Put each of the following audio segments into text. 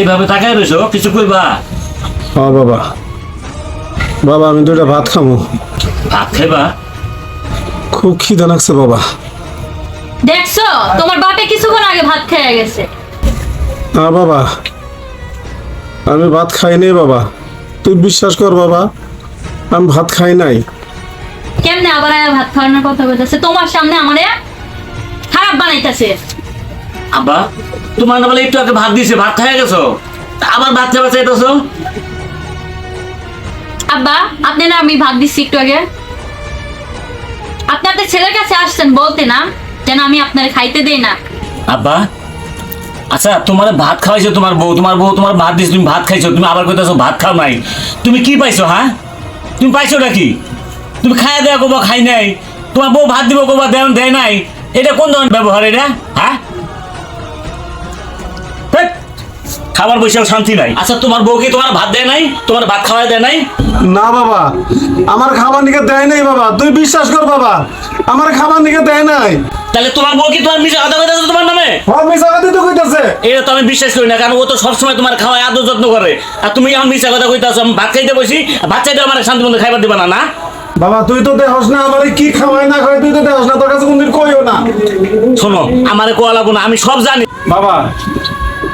এইভাবে তাকায় রয়েছো কিছু কইবা? হ্যাঁ বাবা। বাবা আমি দুটা ভাত খামো। ভাত খাইবা? খুব খিদা লাগছে বাবা। দেখছ? তোমার বাপে কিছুক্ষণ আগে ভাত খেয়ে গেছে। না বাবা। আমি ভাত খাই নাই বাবা। তুই বিশ্বাস কর বাবা আমি ভাত খাই নাই। কেমনে আবার আয়া ভাত খাওয়ানোর কথা বলতেছে? তোমার সামনে আমারে খারাপ বানাইতেছে। আব্বা তোমার না বলে একটু আগে ভাত দিয়েছে ভাত খাইয়া গেছো? আবার ভাত খাইবা চাইতেছো আব্বা আপনি না আমি ভাত দিচ্ছি একটু আগে। আপনি আপনার ছেলের কাছে আসছেন বলতে না যেন আমি আপনার খাইতে দেই না। আব্বা আচ্ছা তোমার ভাত খাওয়াইছো তোমার বউ তোমার বউ তোমার ভাত দিয়েছে তুমি ভাত খাইছো তুমি আবার কইতেছো ভাত খাও নাই। তুমি কি পাইছো হ্যাঁ তুমি পাইছো নাকি? তুমি খাইয়া দেয়া কোবা খাই নাই। তোমার বউ ভাত দিব কোবা দেয় দেয় নাই। এটা কোন ধরনের ব্যবহার এটা হ্যাঁ খাবার বসেও শান্তি নাই। আচ্ছা তোমার বউ কি তোমার ভাত দেয় নাই? তোমার ভাত খাওয়া দেয় নাই? না বাবা। আমার খাবার নিকে দেয় নাই বাবা। তুই বিশ্বাস কর বাবা। আমার খাবার নিকে দেয় নাই। তাহলে তোমার বউ কি তোমার মিশে কথা কইতেছে তোমার নামে? হ্যাঁ মিশা কথা তো কইতাছে। এটা তো আমি বিশ্বাস করি না কারণ ও তো সবসময় তোমার খাওয়ায় আদর যত্ন করে। আর তুমি আমার মিশা কথা কইতেছো আমি ভাত খাইতে বসি ভাত চাইতে আমার শান্তি মতো খাইবার দিবা না না? বাবা তুই তো দেখস না আমার কি খাওয়াই না খাওয়াই তুই তো দেখস না তোর কাছে কোনদিন কইও না। শোনো আমারে কোয়া লাগবো না আমি সব জানি। বাবা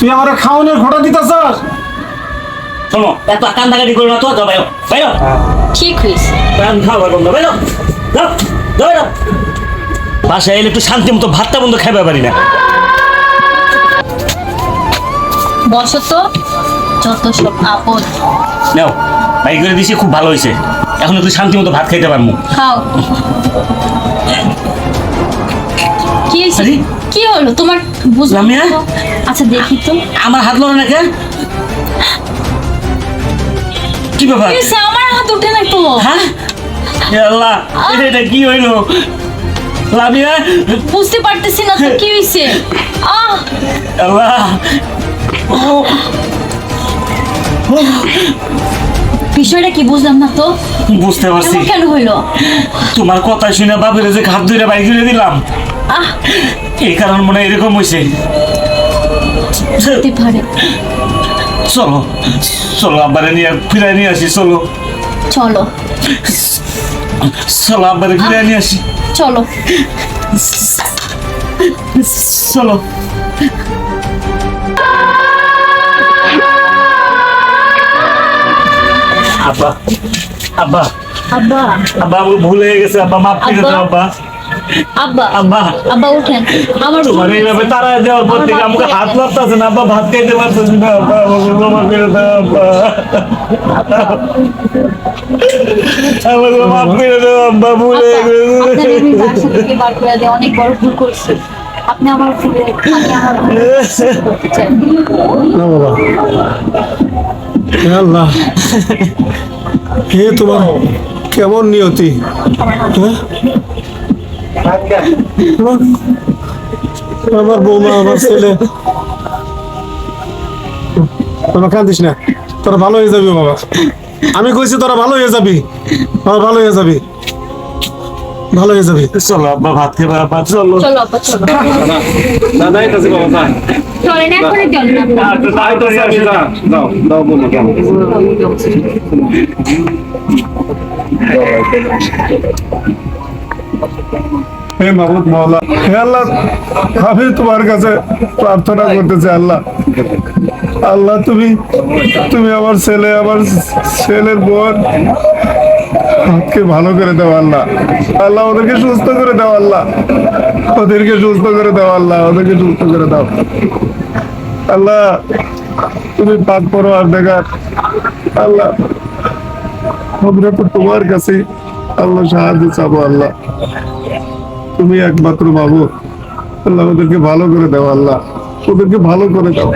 তুই আমার খাওয়ানোর ঘোড়া দিতেছস? শোনো এত কান্দাকাটি করো না তো যাও বাইরো বাইরো। ঠিক হয়েছে। প্রাণ খাওয়ার বন্ধ বাইরো। যাও যাও বাইরো। বাসায় এলে একটু শান্তি মতো ভাতটা বন্ধ খাইতে পারি না। বসো তো যত সব আপদ। নাও বাই করে দিছি খুব ভালো হয়েছে। এখন একটু শান্তি মতো ভাত খাইতে পারব। খাও। কি হয়েছে? কি হলো? তোমার বুঝলাম? তো। আচ্ছা দেখি তো। আমার হাত লড়ে না কেন কি ব্যাপার? আমার হাত উঠে না তো। হ্যাঁ? আল্লাহ এটা কি হইল? লামিয়া বুঝতে পারতেছি না তো কি হয়েছে আহ! আল্লাহ। বিষয়টা কি বুঝলাম না তো? বুঝতে পারছি। কেন হইল? তোমার কথা শুনে বাপের যে ঘাট ধরে বাইক দিলাম। আহ! এই কারণ মনে এরকম হয়েছে হতে পারে। চলো চলো আব্বারে নিয়ে ফিরাই নিয়ে আসি চলো। চলো। চলো আব্বারে ফিরাই নিয়ে আসি। চলো। চলো। আব্বা আব্বা। আব্বা। আব্বা ভুল হয়ে গেছে আব্বা মাফ করে দাও আব্বা। আব্বা আব্বা। আব্বা উঠেন। আমার তোমার এইভাবে তারা দেওয়ার পর থেকে আমাকে হাত লাগতেছে না আব্বা ভাত খাইতে পারতেছি না আব্বা আমাকে ক্ষমা করে দাও আব্বা। মাফ করে দাও আব্বা ভুল গেছে। বার করে অনেক বড় ভুল করছি। আপনি আমার ভুলে আমি আমার ভুল করতে চাই না বাবা। আল্লাহ। হে তোমার? কেমন নিয়তি? হ্যাঁ? আমার বৌমা আমার ছেলে। তোরা কান্দিস না। তোরা ভালো হয়ে যাবি বাবা। আমি কইছি তোরা ভালো হয়ে যাবি। তোরা ভালো হয়ে যাবি। ভালো হয়ে যাবি। চলো আব্বা ভাত খেয়ে আব্বা চলো। চলো আব্বা চলো। দাদাই কাছে বাবা চলেন এখনই চলেন আব্বা। দাও দাও বলো কেমন? হে মাহমুদ মাওলা, হে আল্লাহ, আমি তোমার কাছে প্রার্থনা করতেছি, আল্লাহ। আল্লাহ, তুমি তুমি আমার ছেলে, আমার ছেলের বোন, হাতকে ভালো করে দাও, আল্লাহ। আল্লাহ, ওদেরকে সুস্থ করে দাও, আল্লাহ। ওদেরকে সুস্থ করে দাও, আল্লাহ, ওদেরকে সুস্থ করে দাও। আল্লাহ, তুমি পাক করো আর দেখার আল্লাহ তোমার কাছে আল্লাহ সাহায্য চাবো, আল্লাহ। তুমি একমাত্র বাবু। আল্লাহ ওদেরকে ভালো করে দাও, আল্লাহ। ওদেরকে ভালো করে দাও।